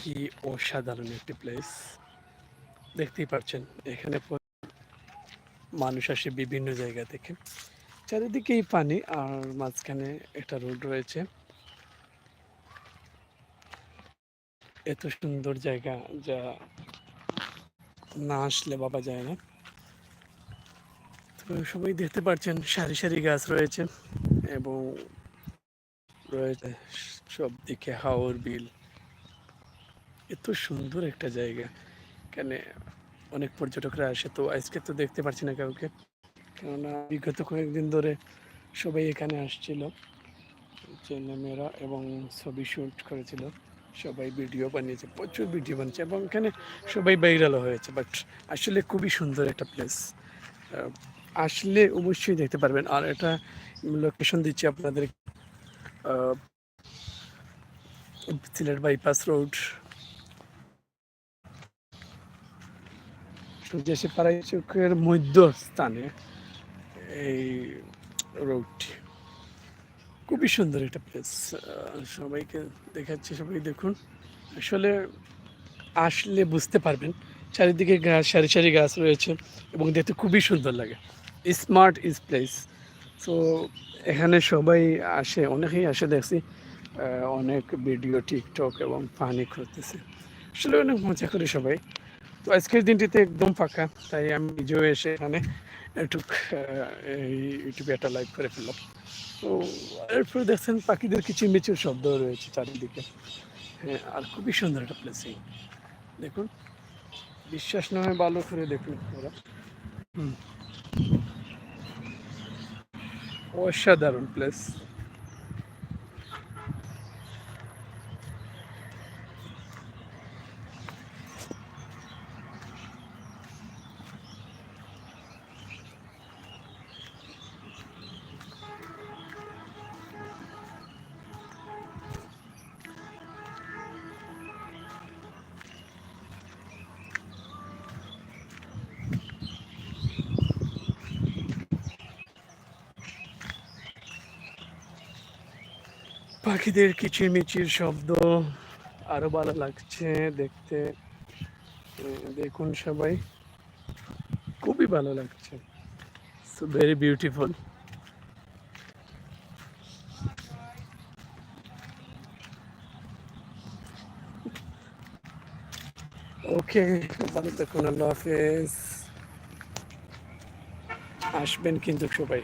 কি অসাধারণ একটি প্লেস দেখতেই পাচ্ছেন, এখানে মানুষ আসে বিভিন্ন জায়গা থেকে। চারিদিকেই পানি, আর মাঝখানে একটা রোড রয়েছে। এত সুন্দর জায়গা যা না আসলে বাবা যায় না। তো সবাই দেখতে পাচ্ছেন, সারি সারি গাছ রয়েছে এবং রয়েছে, সব দিকে হাওর বিল। এত সুন্দর একটা জায়গা। এখানে অনেক পর্যটকরা আসে, তো আজকে তো দেখতে পাচ্ছি না কাউকে। কেননা বিগত কয়েকদিন ধরে সবাই এখানে আসছিল। ছেলেমেয়েরা এবং ছবি শ্যুট করেছিল। সবাই ভিডিও বানিয়েছে, প্রচুর ভিডিও বানিয়েছে এবং এখানে সবাই ভাইরালও হয়েছে। বাট আসলে খুবই সুন্দর একটা প্লেস আসলে অবশ্যই দেখতে পারবেন। আর এটা লোকেশন দিচ্ছি আপনাদের সিলেট বাইপাস রোড। সূর্যাসী পাড়াই চৌকের মধ্যস্থানে এই রোডটি। খুবই সুন্দর একটা প্লেস সবাইকে দেখাচ্ছি, সবাই দেখুন। আসলে আসলে বুঝতে পারবেন, চারিদিকে গাছ সারি সারি গাছ রয়েছে এবং দেখতে খুবই সুন্দর লাগে। স্মার্ট ইজ প্লেস তো এখানে সবাই আসে, অনেকেই আসে দেখছি অনেক ভিডিও টিকটক এবং পানি করতেছে। আসলে অনেক মজা করে সবাই। তো আজকের দিনটিতে একদম ফাঁকা, তাই আমি নিজেও এসে এখানে একটু ইউটিউবে একটা লাইভ করে ফেললাম। তো এরপরে দেখছেন পাখিদের কিচিরমিচির শব্দ রয়েছে চারিদিকে। হ্যাঁ আর খুবই সুন্দর একটা প্লেস দেখুন, বিশ্বাস নয় ভালো করে দেখুন ওরা। হুম। অসাধারণ প্লেস পাখিদের কিচিরমিচির শব্দ আরও ভালো লাগছে দেখতে। দেখুন সবাই, খুবই ভালো লাগছে। সো ভেরি বিউটিফুল ওকে ভালো থাকুন, আল্লাহ হাফেজ। আসবেন কিন্তু সবাই।